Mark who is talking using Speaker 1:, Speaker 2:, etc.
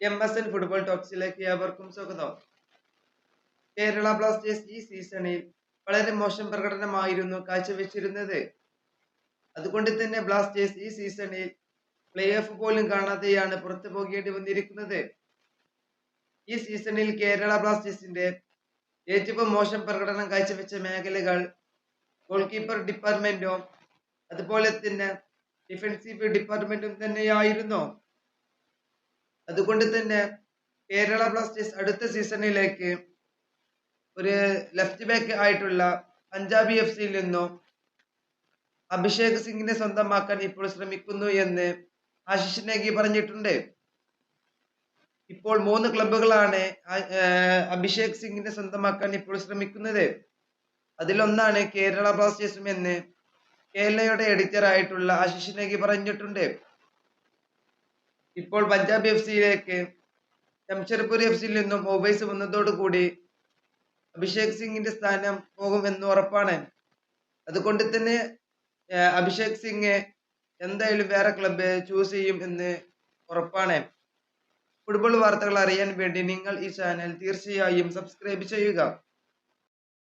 Speaker 1: M S N football ടോക്സിലേക്ക് ഏവർക്കും സ്വാഗതം. കേരള ബ്ലാസ്റ്റേഴ്സ് ഈ സീസണിൽ വളരെ മോശം പ്രകടനമായിരുന്നു കാഴ്ചവെച്ചിരുന്നത്. അതുകൊണ്ട് തന്നെ ബ്ലാസ്റ്റേഴ്സ് ഈ സീസണിൽ പ്ലേ ഓഫ് പോലും കാണാതെയാണ് പുറത്തു പോകേണ്ടി വന്നിരിക്കുന്നത്. ഈ സീസണിൽ കേരള ബ്ലാസ്റ്റേഴ്സിന്റെ ഏറ്റവും മോശം പ്രകടനം കാഴ്ചവെച്ച മേഖലകൾ ഗോൾ കീപ്പർ ഡിപ്പാർട്ട്മെന്റും അതുപോലെ തന്നെ ഡിഫൻസീവ് ഡിപ്പാർട്ട്മെന്റും തന്നെയായിരുന്നു. അതുകൊണ്ട് തന്നെ കേരള ബ്ലാസ്റ്റേഴ്സ് അടുത്ത സീസണിലേക്ക് ഒരു ലെഫ്റ്റ് ബാക്ക് ആയിട്ടുള്ള പഞ്ചാബി എഫ് സിയിൽ നിന്നും അഭിഷേക് സിംഗിനെ സ്വന്തമാക്കാൻ ഇപ്പോൾ ശ്രമിക്കുന്നു എന്ന് ആശിഷ് നേഗി പറഞ്ഞിട്ടുണ്ട്. ഇപ്പോൾ മൂന്ന് ക്ലബുകളാണ് അഭിഷേക് സിംഗിനെ സ്വന്തമാക്കാൻ ഇപ്പോൾ ശ്രമിക്കുന്നത്. അതിലൊന്നാണ് കേരള ബ്ലാസ്റ്റേഴ്സും എന്ന് കേരളയുടെ എഡിറ്റർ ആയിട്ടുള്ള ആശിഷ് നേഗി പറഞ്ഞിട്ടുണ്ട്. ഇപ്പോൾ പഞ്ചാബ് എഫ് സിയിലേക്ക് ജംഷഡ്പൂർ എഫ് സിയിൽ നിന്നും ഓവൈസ് വന്നതോടുകൂടി അഭിഷേക് സിംഗിന്റെ സ്ഥാനം പോകുമെന്ന് ഉറപ്പാണ്. അതുകൊണ്ട് തന്നെ അഭിഷേക് സിംഗ് എന്തായാലും വേറെ ക്ലബ്ബ് ചൂസ് ചെയ്യും എന്ന് ഉറപ്പാണ്. ഫുട്ബോൾ വാർത്തകൾ അറിയാൻ വേണ്ടി നിങ്ങൾ ഈ ചാനൽ തീർച്ചയായും സബ്സ്ക്രൈബ് ചെയ്യുക.